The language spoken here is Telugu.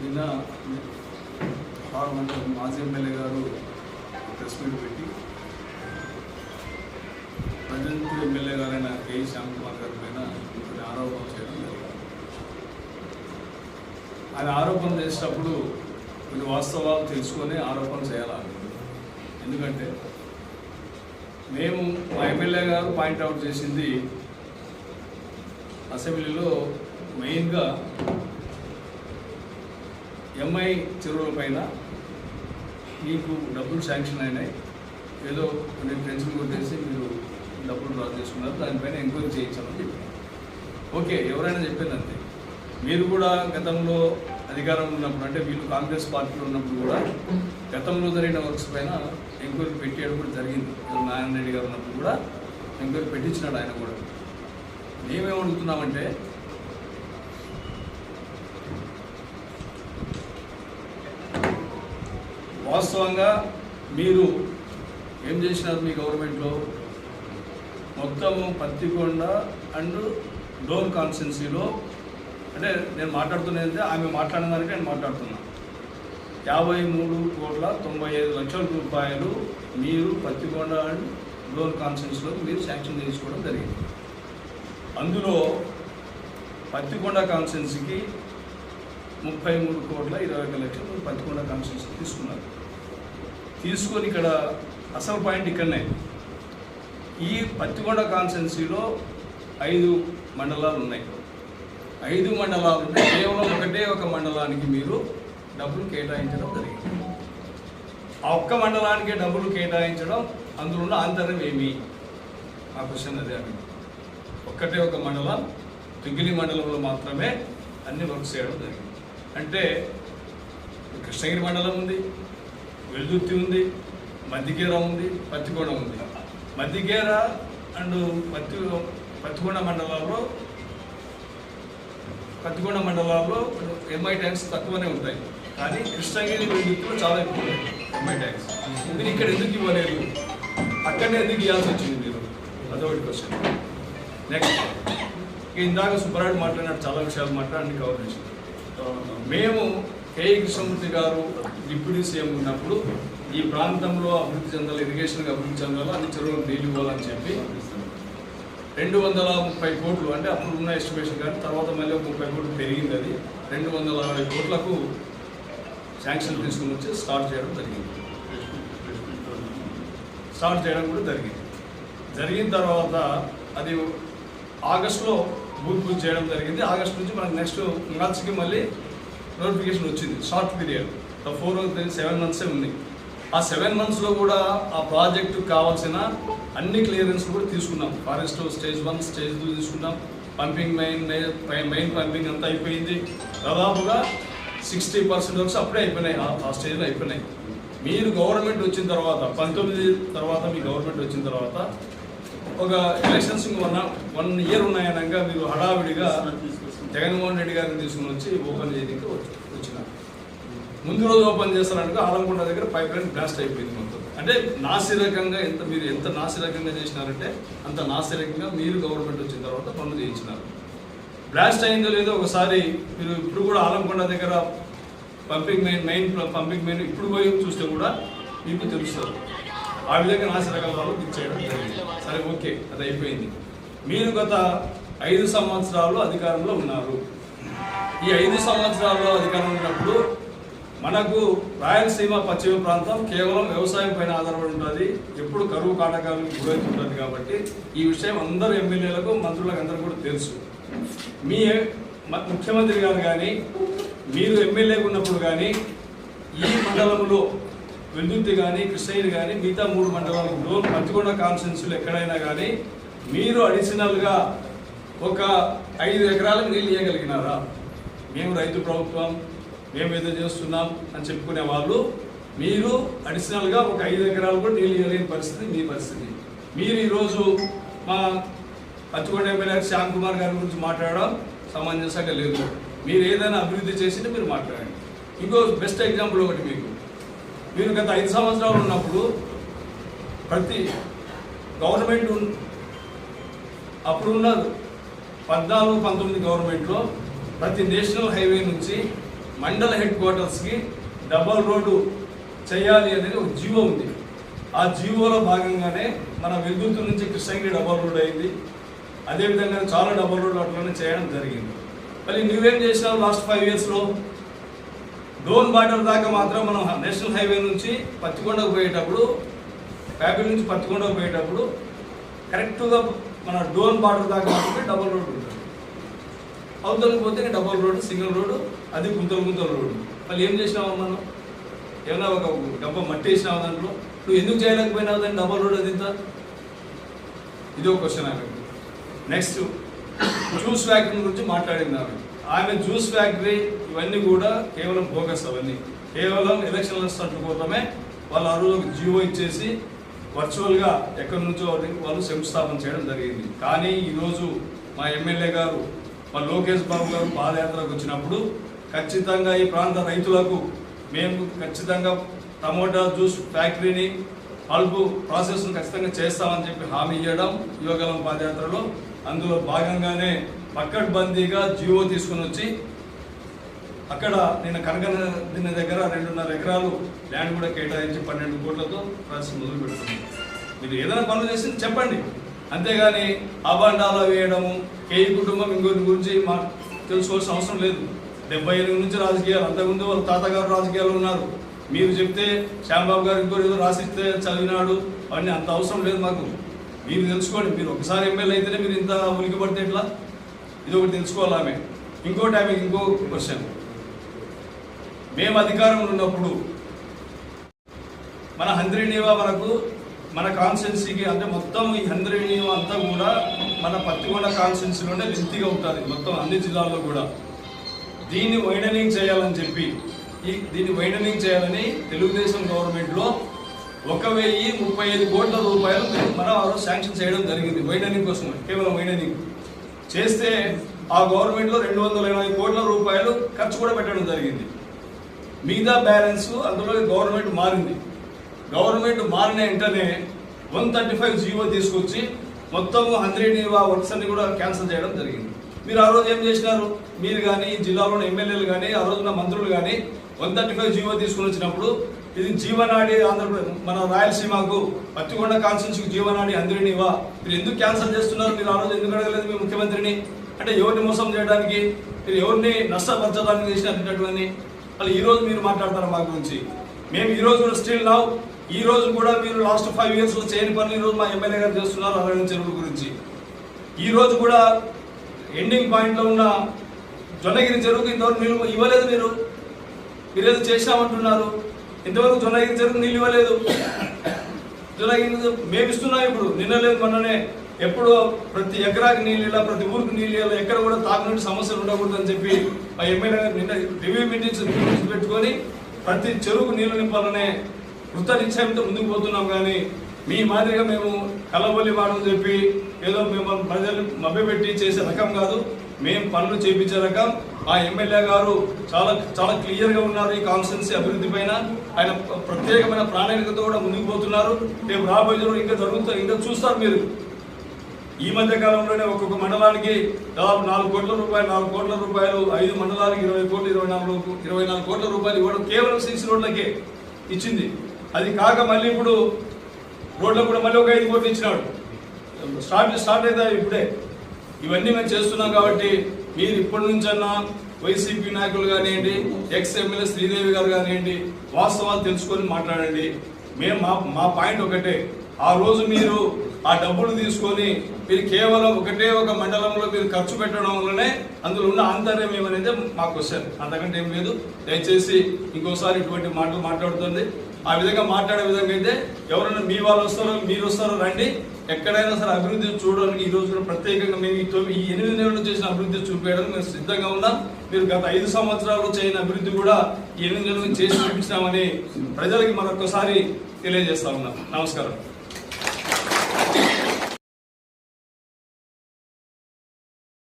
నిన్న మాజీ ఎమ్మెల్యే గారు ప్రెస్ మీట్ పెట్టి ప్రజెంట్ ఎమ్మెల్యే గారైన కే శ్యామ్ కుమార్ గారి పైన కొన్ని ఆరోపణలు చేయడం జరిగింది. ఆయన ఆరోపణ చేసేటప్పుడు కొన్ని వాస్తవాలు తెలుసుకొని ఆరోపణ చేయాలి ఎందుకంటే మేము మా ఎమ్మెల్యే గారు పాయింట్అవుట్ చేసింది అసెంబ్లీలో మెయిన్గా ఎంఐ చెరువుల పైన మీకు డబ్బులు శాంక్షన్ అయినాయి. ఏదో కొన్ని టెన్షన్ కొట్టేసి మీరు డబ్బులు డ్రా చేసుకున్నారు. దానిపైన ఎంక్వైరీ చేయించామని చెప్పారు. ఓకే ఎవరైనా చెప్పేది అంతే. మీరు కూడా గతంలో అధికారంలో ఉన్నప్పుడు అంటే వీళ్ళు కాంగ్రెస్ పార్టీలో ఉన్నప్పుడు కూడా గతంలో జరిగిన వర్క్స్ పైన ఎంక్వైరీ పెట్టేయడం కూడా జరిగింది. నారాయణ రెడ్డి గారు ఉన్నప్పుడు కూడా ఎంక్వైరీ పెట్టించినాడు ఆయన కూడా. మేమేమడుగుతున్నామంటే వాస్తవంగా మీరు ఏం చేసినారు మీ గవర్నమెంట్లో? మొత్తము పత్తికొండ అండ్ డోన్ కాన్స్టెన్సీలో అంటే నేను మాట్లాడుతున్నది ఆమె మాట్లాడిన దానికి నేను మాట్లాడుతున్నా. యాభై మూడు కోట్ల తొంభై ఐదు లక్షల రూపాయలు మీరు పత్తికొండ అండ్ డోన్ కాన్స్టెన్సీలో మీరు శాంక్షన్ చేసుకోవడం జరిగింది. అందులో పత్తికొండ కాన్స్టెన్సీకి ముప్పై మూడు కోట్ల ఇరవై ఒక లక్షలు పత్తికొండ కాన్స్టెన్సీ తీసుకున్నారు. తీసుకొని ఇక్కడ అసలు పాయింట్ ఇక్కడనే. ఈ పత్తికొండ కాన్స్టెన్సీలో ఐదు మండలాలు ఉన్నాయి. ఐదు మండలాలు ఉన్నాయి. కేవలం ఒకటే ఒక మండలానికి మీరు డబ్బులు కేటాయించడం జరిగింది. ఆ ఒక్క మండలానికి డబ్బులు కేటాయించడం అందులో ఉన్న ఆంతర్యం ఏమి? ఆ క్వశ్చన్ అదే అని ఒక్కటే ఒక మండలం తుగిలి మండలంలో మాత్రమే అన్ని వర్క్ చేయడం జరిగింది. అంటే కృష్ణగిరి మండలం ఉంది వెల్దుర్తి ఉంది మద్దికేర ఉంది పత్తికొండ ఉంది. మద్దికేర అండ్ పత్తి పత్తికొండ మండలాల్లో పత్తికొండ మండలాల్లో ఎంఐ ట్యాంక్స్ తక్కువనే ఉంటాయి. కానీ కృష్ణగిరి వెల్దుర్తిలో చాలా ఎక్కువ ఎంఐ ట్యాంక్స్ మీరు ఇక్కడ ఎందుకు ఇవ్వలేదు? అక్కడనే ఎందుకు ఇవ్వాల్సి వచ్చింది మీరు? అదొకటి క్వశ్చన్ నెక్స్ట్ ఇందాక సుబ్బరాయుడు మాట్లాడినట్టు చాలా విషయాలు మాట్లాడి కవర్ చేసింది మేము కే కృష్ణమూర్తి గారు డిప్యూటీ సీఎం ఉన్నప్పుడు ఈ ప్రాంతంలో అభివృద్ధి చెందాలి ఇరిగేషన్గా అభివృద్ధి చెందాలి అన్ని చెరువులు నీళ్ళు ఇవ్వాలని చెప్పి రెండు వందల ముప్పై కోట్లు అంటే అప్పుడు ఉన్న ఎస్టిమేషన్ కానీ తర్వాత మళ్ళీ ఒక ముప్పై కోట్లు పెరిగింది అది. రెండు వందల అరవై కోట్లకు శాంక్షన్ తీసుకుని వచ్చి స్టార్ట్ చేయడం జరిగింది. స్టార్ట్ చేయడం కూడా జరిగింది. జరిగిన తర్వాత అది ఆగస్టులో బూత్ పూజ చేయడం జరిగింది. ఆగస్ట్ నుంచి మనకు నెక్స్ట్ మార్చికి మళ్ళీ నోటిఫికేషన్ వచ్చింది. షార్ట్ పీరియడ్ ఫోర్ సెవెన్ మంత్సే ఉంది. ఆ సెవెన్ మంత్స్లో కూడా ఆ ప్రాజెక్టు కావాల్సిన అన్ని క్లియరెన్స్ కూడా తీసుకున్నాం. Forest stage one stage two తీసుకున్నాం. పంపింగ్ మెయిన్ మెయిన్ పంపింగ్ అంతా అయిపోయింది. దాదాపుగా సిక్స్టీ పర్సెంట్ వరకు అప్పుడే అయిపోయినాయి. ఆ- ఆ స్టేజ్లో అయిపోయినాయి. మీరు గవర్నమెంట్ వచ్చిన తర్వాత పంతొమ్మిది తర్వాత మీ గవర్నమెంట్ వచ్చిన తర్వాత ఒక ఎలక్షన్స్ వన్ వన్ ఇయర్ ఉన్నాయనగా మీరు హడావిడిగా జగన్మోహన్ రెడ్డి గారిని తీసుకుని వచ్చి ఓపెన్ చేయడానికి వచ్చి- వచ్చినారు. ముందు రోజు ఓపెన్ చేస్తారనగా ఆలంకొండ దగ్గర పైప్ లైన్ బ్లాస్ట్ అయిపోయింది మొత్తం. అంటే నాసిరకంగా ఎంత మీరు ఎంత నాసిరకంగా చేసినారంటే అంత నాసిరకంగా మీరు గవర్నమెంట్ వచ్చిన తర్వాత పనులు చేయించినారు. బ్లాస్ట్ అయిందో లేదో ఒకసారి మీరు ఇప్పుడు కూడా ఆలంకొండ దగ్గర pumping main main pumping main ఇప్పుడు పోయి చూస్తే కూడా మీకు తెలుస్తారు ఆ విధంగా నాసిరకం వాళ్ళు ఇచ్చేయడం జరిగింది. సరే ఓకే అది అయిపోయింది. మీరు గత ఐదు సంవత్సరాలు అధికారంలో ఉన్నారు. ఈ ఐదు సంవత్సరాల్లో అధికారంలో ఉన్నప్పుడు మనకు రాయలసీమ పశ్చిమ ప్రాంతం కేవలం వ్యవసాయం పైన ఆధారపడి ఉంటుంది. ఎప్పుడు కరువు కాటకాలకు గురవుతుంటుంది కాబట్టి ఈ విషయం అందరు ఎమ్మెల్యేలకు మంత్రులకు అందరూ కూడా తెలుసు. మీ మ- ముఖ్యమంత్రి గారు కానీ మీరు ఎమ్మెల్యేగా ఉన్నప్పుడు కానీ ఈ మండలంలో వెల్దుర్తి కానీ కృష్ణగిరి కానీ మిగతా మూడు మండలాలు డోన్ పత్తికొండ కాన్స్టిట్యున్సీలు ఎక్కడైనా కానీ మీరు అడిషనల్గా ఒక ఐదు ఎకరాలకు నీళ్ళు ఇవ్వగలిగినారా మేము రైతు ప్రభుత్వం మేము ఏదో చేస్తున్నాం అని చెప్పుకునే వాళ్ళు మీరు అడిషనల్గా ఒక ఐదు ఎకరాలు కూడా నీళ్ళు ఇవ్వలేని పరిస్థితి మీ పరిస్థితి. మీరు ఈరోజు మా పచ్చికొండ ఎమ్మెల్యే శ్యామ్ కుమార్ గారి గురించి మాట్లాడడం సమంజసంగా లేదు. మీరు ఏదైనా అభివృద్ధి చేసింటే మీరు మాట్లాడండి. ఇంకో బెస్ట్ ఎగ్జాంపుల్ ఒకటి మీకు. మీరు గత ఐదు సంవత్సరాలు ఉన్నప్పుడు ప్రతి గవర్నమెంట్ అప్పుడు ఉన్న పద్నాలుగు పంతొమ్మిది గవర్నమెంట్లో ప్రతి నేషనల్ హైవే నుంచి మండల హెడ్ క్వార్టర్స్కి డబల్ రోడ్డు చేయాలి అనేది ఒక జీవో ఉంది. ఆ జీవోలో భాగంగానే మన విద్యుత్ నుంచి కృష్ణగిరి డబల్ రోడ్ అయింది. అదేవిధంగా చాలా డబల్ రోడ్ అట్లనే చేయడం జరిగింది. మళ్ళీ నువ్వేం చేసినావు లాస్ట్ ఫైవ్ ఇయర్స్లో? డోన్ బార్డర్ దాకా మాత్రం మనం నేషనల్ హైవే నుంచి పత్తికొండకు పోయేటప్పుడు ప్యాపిల్ నుంచి పత్తికొండకు పోయేటప్పుడు కరెక్ట్గా మన డోన్ బార్డర్ దాకా మాత్రమే డబల్ రోడ్ ఉంటుంది. అవతలకి పోతే double double road single road అది గుంతలు గుంతలు రోడ్. మళ్ళీ ఏం చేసినావు మనం ఏమన్నా ఒక డబ్బా మట్టి వేసినావు దాంట్లో? నువ్వు ఎందుకు చేయలేకపోయినావు దాన్ని డబల్ రోడ్ అది ఇంత? ఇది ఒక క్వశ్చన్ ఆమె. నెక్స్ట్ జ్యూస్ ఫ్యాక్టరీ గురించి మాట్లాడింది ఆమె. ఆమె జ్యూస్ ఫ్యాక్టరీ ఇవన్నీ కూడా కేవలం బోగస్ అవన్నీ. కేవలం ఎలక్షన్ల స్టంట్ కోసమే వాళ్ళు ఆ రోజు ఒక జీవో ఇచ్చేసి వర్చువల్గా ఎక్కడి నుంచో వాళ్ళకి వాళ్ళు శంకుస్థాపన చేయడం జరిగింది. కానీ ఈరోజు మా ఎమ్మెల్యే గారు మా లోకేష్ బాబు గారు పాదయాత్రకు వచ్చినప్పుడు ఖచ్చితంగా ఈ ప్రాంత రైతులకు మేము ఖచ్చితంగా టమోటా జ్యూస్ ఫ్యాక్టరీని పల్పు ప్రాసెస్ను ఖచ్చితంగా చేస్తామని చెప్పి హామీ ఇవ్వడం యువగలం పాదయాత్రలో. అందులో భాగంగానే పక్కడ్బందీగా జీవో తీసుకుని వచ్చి అక్కడ నిన్న కనక దీని దగ్గర రెండున్నర ఎకరాలు ల్యాండ్ కూడా కేటాయించి పన్నెండు కోట్లతో ప్రాసెస్ మొదలు పెడుతుంది. మీరు ఏదైనా పనులు చేసి చెప్పండి. అంతేగాని అబాండాలు వేయడము కేయి కుటుంబం ఇంకొకరి గురించి మా తెలుసుకోవాల్సిన అవసరం లేదు. డెబ్బై ఎనిమిది నుంచి రాజకీయాలు అంతకుముందు వాళ్ళ తాతగారు రాజకీయాలు ఉన్నారు. మీరు చెప్తే శ్యాంబాబు గారు ఇంకో ఏదో రాసిస్తే చదివినాడు అవన్నీ అంత అవసరం లేదు మాకు. మీరు తెలుసుకోండి మీరు ఒకసారి ఎమ్మెల్యే అయితేనే మీరు ఇంత ఉనికి పడితే ఎట్లా? ఇది ఒకటి తెలుసుకోవాలి ఆమె. ఇంకోటి ఆమె ఇంకో క్వశ్చన్. మేము అధికారంలో ఉన్నప్పుడు మన హంద్రీనీవా మనకు మన కాన్స్టెన్సీకి అంటే మొత్తం ఈ హంద్రీనీవా అంతా కూడా మన పత్తికొండ కాన్స్టెన్సీలోనే లెంతిగా ఉంటుంది. మొత్తం అన్ని జిల్లాల్లో కూడా. దీన్ని వైడనింగ్ చేయాలని చెప్పి ఈ దీన్ని వైడనింగ్ చేయాలని తెలుగుదేశం గవర్నమెంట్లో ఒక వెయ్యి ముప్పై ఐదు కోట్ల రూపాయలు మన వారు శాంక్షన్ చేయడం జరిగింది. వైడనింగ్ కోసం కేవలం వైడనింగ్. చేస్తే ఆ గవర్నమెంట్లో రెండు వందల ఎనభై కోట్ల రూపాయలు ఖర్చు కూడా పెట్టడం జరిగింది. మిగతా బ్యాలెన్స్ అందులో గవర్నమెంట్ మారింది. గవర్నమెంట్ మారిన వెంటనే వన్ థర్టీ ఫైవ్ జీవో తీసుకొచ్చి మొత్తం హండ్రెడ్ వర్క్స్ అన్ని కూడా క్యాన్సిల్ చేయడం జరిగింది. మీరు ఆ రోజు ఏం చేసినారు? మీరు కానీ జిల్లాలోని ఎమ్మెల్యేలు కానీ ఆ రోజున మంత్రులు కానీ వన్ థర్టీ ఫైవ్ జీవో తీసుకుని వచ్చినప్పుడు ఇది జీవనాడి ఆంధ్రప్రదేశ్ మన రాయలసీమకు పత్తికొండ కాన్స్టిట్యూన్సీకి జీవనాడి అందరినివా మీరు ఎందుకు క్యాన్సిల్ చేస్తున్నారు? మీరు ఆ రోజు ఎందుకు అడగలేదు మీ ముఖ్యమంత్రిని? అంటే ఎవరిని మోసం చేయడానికి? మీరు ఎవరిని నష్టపరచడానికి చేసినటువంటి వాళ్ళు ఈ రోజు మీరు మాట్లాడతారు మా గురించి? మేము ఈ రోజు స్టిల్ నౌ ఈ రోజు కూడా మీరు లాస్ట్ ఫైవ్ ఇయర్స్లో చేయని పనులు ఈ రోజు మా ఎమ్మెల్యే గారు చేస్తున్నారు అరవై చెరువుల గురించి. ఈ రోజు కూడా ఎండింగ్ పాయింట్లో ఉన్న జొన్నగిరి చెరువుకి ఇంతవరకు నీళ్ళు ఇవ్వలేదు మీరు. మీరు ఏదో చేసినామంటున్నారు. ఇంతవరకు జొన్నగిరి చెరువుకు నీళ్ళు ఇవ్వలేదు. జొన్నగిరి మేము ఇస్తున్నాం ఇప్పుడు నిన్న లేదు మొన్ననే. ఎప్పుడో ప్రతి ఎకరాకి నీళ్ళు ఇలా ప్రతి ఊరికి నీళ్ళు ఇలా ఎక్కడ కూడా తాగునీటి సమస్యలు ఉండకూడదని చెప్పి మా ఎమ్మెల్యే గారు నిన్న రివ్యూ మీటింగ్స్ మీటింగ్స్ పెట్టుకొని ప్రతి చెరువుకు నీళ్ళు నింపాలనే వృత్త నిశ్చయంతో ముందుకు పోతున్నాం కానీ మీ మాదిరిగా మేము కలబొల్లి మాటలు చెప్పి ఏదో మేము ప్రజలు మభ్యపెట్టి చేసే రకం కాదు. మేము పనులు చేపించే రకం. మా ఎమ్మెల్యే గారు చాలా చాలా క్లియర్గా ఉన్నారు ఈ కాన్స్టిట్యున్సీ అభివృద్ధి పైన. ఆయన ప్రత్యేకమైన ప్రాణాళికతో కూడా ముందుకు పోతున్నారు. రేపు రాబోయే ఇంకా జరుగుతుంది ఇంకా చూస్తారు మీరు. ఈ మధ్య కాలంలోనే ఒక్కొక్క మండలానికి దాదాపు నాలుగు కోట్ల రూపాయలు నాలుగు కోట్ల రూపాయలు ఐదు మండలానికి ఇరవై కోట్లు ఇరవై నాలుగు ఇరవై నాలుగు కోట్ల రూపాయలు ఇవ్వడం కేవలం సిక్స్ రోడ్లకే ఇచ్చింది. అది కాక మళ్ళీ ఇప్పుడు రోడ్లకు కూడా మళ్ళీ ఒక ఐదు కోట్లు ఇచ్చినాడు. స్టార్ట్ స్టార్ట్ అవుతాయి ఇప్పుడే. ఇవన్నీ మేము చేస్తున్నాం కాబట్టి మీరు ఇప్పటి నుంచన్నా వైసీపీ నాయకులు కానివ్వండి ఎక్స్ ఎమ్మెల్యే శ్రీదేవి గారు కానివ్వండి వాస్తవాలు తెలుసుకొని మాట్లాడండి. మేము మా మా పాయింట్ ఒకటే. ఆ రోజు మీరు ఆ డబ్బులు తీసుకొని మీరు కేవలం ఒకటే ఒక మండలంలో మీరు ఖర్చు పెట్టడం వల్లనే అందులో ఉన్న ఆంతర్యం ఏమనేది మాకు క్వశ్చన్ అంతకంటే ఏం లేదు. దయచేసి ఇంకోసారి ఇటువంటి మాటలు మాట్లాడుతుంది. ఆ విధంగా మాట్లాడే విధంగా అయితే ఎవరైనా మీ వాళ్ళు వస్తారో మీరు వస్తారో రండి. ఎక్కడైనా సరే అభివృద్ధి చూడడానికి ఈ రోజున ప్రత్యేకంగా మేము ఈ తొమ్మిది ఈ ఎనిమిది నెలలు చేసిన అభివృద్ధి చూపించడానికి మేము సిద్ధంగా ఉన్నాం. మీరు గత ఐదు సంవత్సరాలు చేయని అభివృద్ధి కూడా ఈ ఎనిమిది నెలలు చేసి చూపించామని ప్రజలకి మరొకసారి తెలియజేస్తా ఉన్నాం. నమస్కారం.